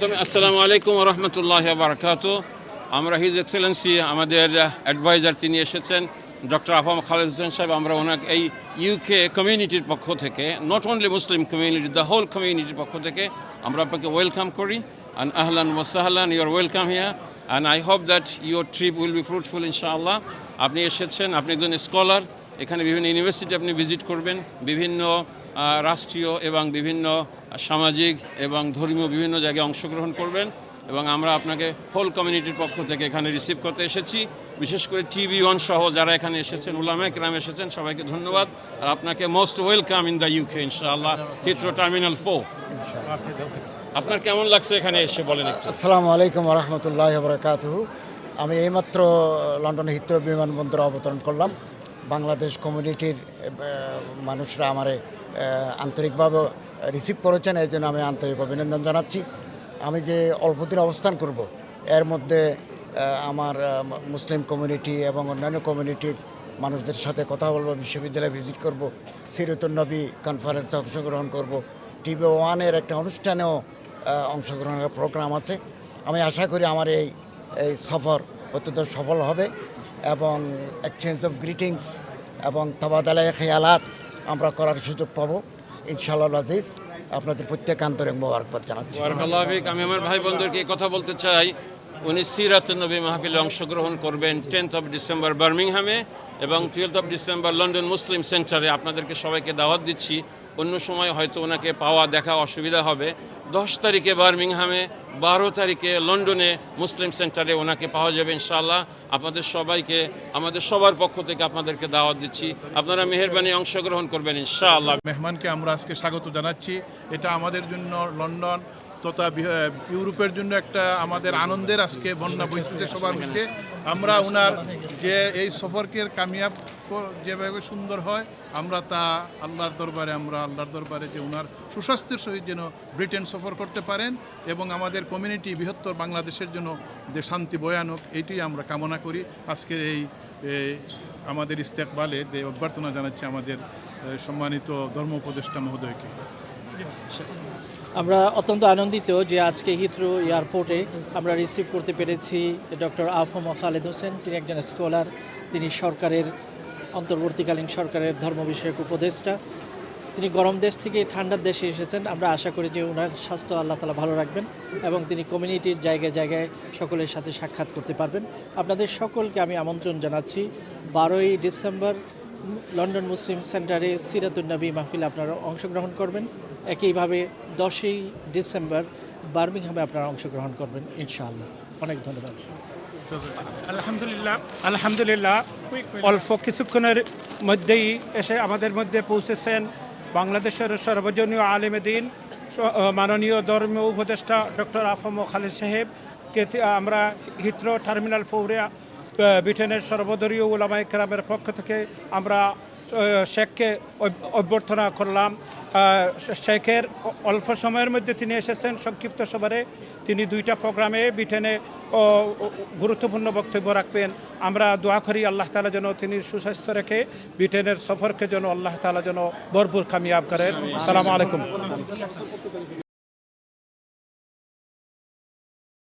প্রথমে আসসালামু আলাইকুম রহমতুল্লাহ বারকাত আমরা হিজ এক্সেলেন্সি আমাদের অ্যাডভাইজার তিনি এসেছেন ডক্টর আফাম খালেদ হোসেন সাহেব, আমরা ওনাকে এই ইউকে কমিউনিটির পক্ষ থেকে not only Muslim community the whole কমিউনিটির পক্ষ থেকে আমরা আপনাকে ওয়েলকাম করি। অ্যান্ড আহলান ওসাহলান your welcome here and I hope that your trip will be fruitful ইনশাআল্লাহ আপনি এসেছেন, আপনি একজন স্কলার এখানে বিভিন্ন ইউনিভার্সিটি আপনি ভিজিট করবেন, বিভিন্ন রাষ্ট্রীয় এবং বিভিন্ন সামাজিক এবং ধর্মীয় বিভিন্ন জায়গায় অংশগ্রহণ করবেন এবং আমরা আপনাকে হোল কমিউনিটির পক্ষ থেকে এখানে রিসিভ করতে এসেছি। বিশেষ করে টিভি ওয়ান সহ যারা এখানে এসেছেন উলামায় কেরাম এসেছেন, সবাইকে ধন্যবাদ। আর আপনাকে most welcome in the UK ইনশাআল্লাহ হিথ্রো টার্মিনাল ফো আপনার কেমন লাগছে এখানে এসে বলেন আসসালামু আলাইকুম রহমতুল্লাহ বরকাত আমি এইমাত্র লন্ডন হিত্র বিমানবন্দরে অবতরণ করলাম। বাংলাদেশ কমিউনিটির মানুষরা আমারে আন্তরিকভাবে রিসিভ করেছেন এই জন্য আমি আন্তরিক অভিনন্দন জানাচ্ছি। আমি যে অল্প দিন অবস্থান করব, এর মধ্যে আমার মুসলিম কমিউনিটি এবং অন্যান্য কমিউনিটির মানুষদের সাথে কথা বলব, বিশ্ববিদ্যালয়ে ভিজিট করব সিরতুল নবী কনফারেন্সে অংশগ্রহণ করব টিভি ওয়ানের একটা অনুষ্ঠানেও অংশগ্রহণের প্রোগ্রাম আছে। আমি আশা করি আমার এই এই সফর অত্যন্ত সফল হবে এবং এক্সচেঞ্জ অফ গ্রিটিংস এবং তবাদালায় খেয়ালাত আমরা করার সুযোগ পাবো। ইনশাআল্লাহ আজিজ, আপনাদের প্রত্যেক আন্তরিক মোবারকবাদ জানাচ্ছি। আমি আমার ভাই এই কথা বলতে চাই। উনি সিরাত নবী মাহফিলে অংশগ্রহণ করবেন টেন্থ অফ ডিসেম্বর বার্মিংহামে এবং twelfth of December London Muslim সেন্টারে আপনাদেরকে সবাইকে দাওয়াত দিচ্ছি। অন্য সময় হয়তো ওনাকে পাওয়া দেখা অসুবিধা হবে। দশ তারিখে বার্মিংহামে, বারো তারিখে লন্ডনে মুসলিম সেন্টারে ওনাকে পাওয়া যাবে ইনশাআল্লাহ। আপনাদের সবাইকে, আমাদের সবার পক্ষ থেকে আপনাদেরকে দাওয়াত দিচ্ছি। আপনারা মেহরবানি অংশগ্রহণ করবেন ইনশাআল্লাহ। মেহমানকে আমরা আজকে স্বাগত জানাচ্ছি। এটা আমাদের জন্য লন্ডন তথা ইউরোপের জন্য একটা আমাদের আনন্দের আজকে বন্যা বইতেছে সবার মধ্যে। আমরা ওনার যে এই সফরকে কামিয়াব যেভাবে সুন্দর হয়, আমরা তা আল্লাহর দরবারে, আমরা আল্লাহর দরবারে যে ওনার সুস্বাস্থ্যের সহিত যেন ব্রিটেন সফর করতে পারেন এবং আমাদের কমিউনিটি বৃহত্তর বাংলাদেশের জন্য যে শান্তি বয়ানক এইটি আমরা কামনা করি। আজকের এই আমাদের ইস্তেকবালে যে অভ্যর্থনা জানাচ্ছি আমাদের সম্মানিত ধর্ম উপদেষ্টা মহোদয়কে। আমরা অত্যন্ত আনন্দিত যে আজকে হিথ্রো এয়ারপোর্টে আমরা রিসিভ করতে পেরেছি ডক্টর আফম খালেদ হোসেন তিনি একজন স্কলার তিনি সরকারের অন্তর্বর্তীকালীন সরকারের ধর্ম বিষয়ক উপদেষ্টা। তিনি গরম দেশ থেকে ঠান্ডার দেশে এসেছেন। আমরা আশা করি যে ওনার স্বাস্থ্য আল্লাহ তালা ভালো রাখবেন এবং তিনি কমিউনিটির জায়গায় জায়গায় সকলের সাথে সাক্ষাৎ করতে পারবেন। আপনাদের সকলকে আমি আমন্ত্রণ জানাচ্ছি। বারোই ডিসেম্বর লন্ডন মুসলিম সেন্টারে সিরাতুন্নবী মাহফিল আপনারা অংশগ্রহণ করবেন। একইভাবে দশই ডিসেম্বর বার্মিংহামে আপনারা অংশগ্রহণ করবেন, ইনশাআল্লাহ। অনেক ধন্যবাদ। আলহামদুলিল্লাহ। আলহামদুলিল্লাহ। অল্প কিছুক্ষণের মধ্যেই এসে আমাদের মধ্যে পৌঁছেছেন বাংলাদেশের সর্বজনীয় আলেমেদিন মাননীয় ধর্মীয় উপদেষ্টা ডক্টর আফম খালেদ সাহেব কে আমরা হিত্র টার্মিনাল ফৌরে ব্রিটেনের সর্বদলীয় ওলামাইকরামের পক্ষ থেকে আমরা শেখকে অভ- অভ্যর্থনা করলাম। শেখের অল্প সময়ের মধ্যে তিনি এসেছেন সংক্ষিপ্ত সভারে। তিনি দুইটা প্রোগ্রামে ব্রিটেনে গুরুত্বপূর্ণ বক্তব্য রাখবেন। আমরা দোয়া করি আল্লাহ তালা যেন তিনি সুস্বাস্থ্য রেখে ব্রিটেনের সফরকে যেন আল্লাহ তালা যেন ভরপুর কামিয়াব করেন। সালাম আলাইকুম।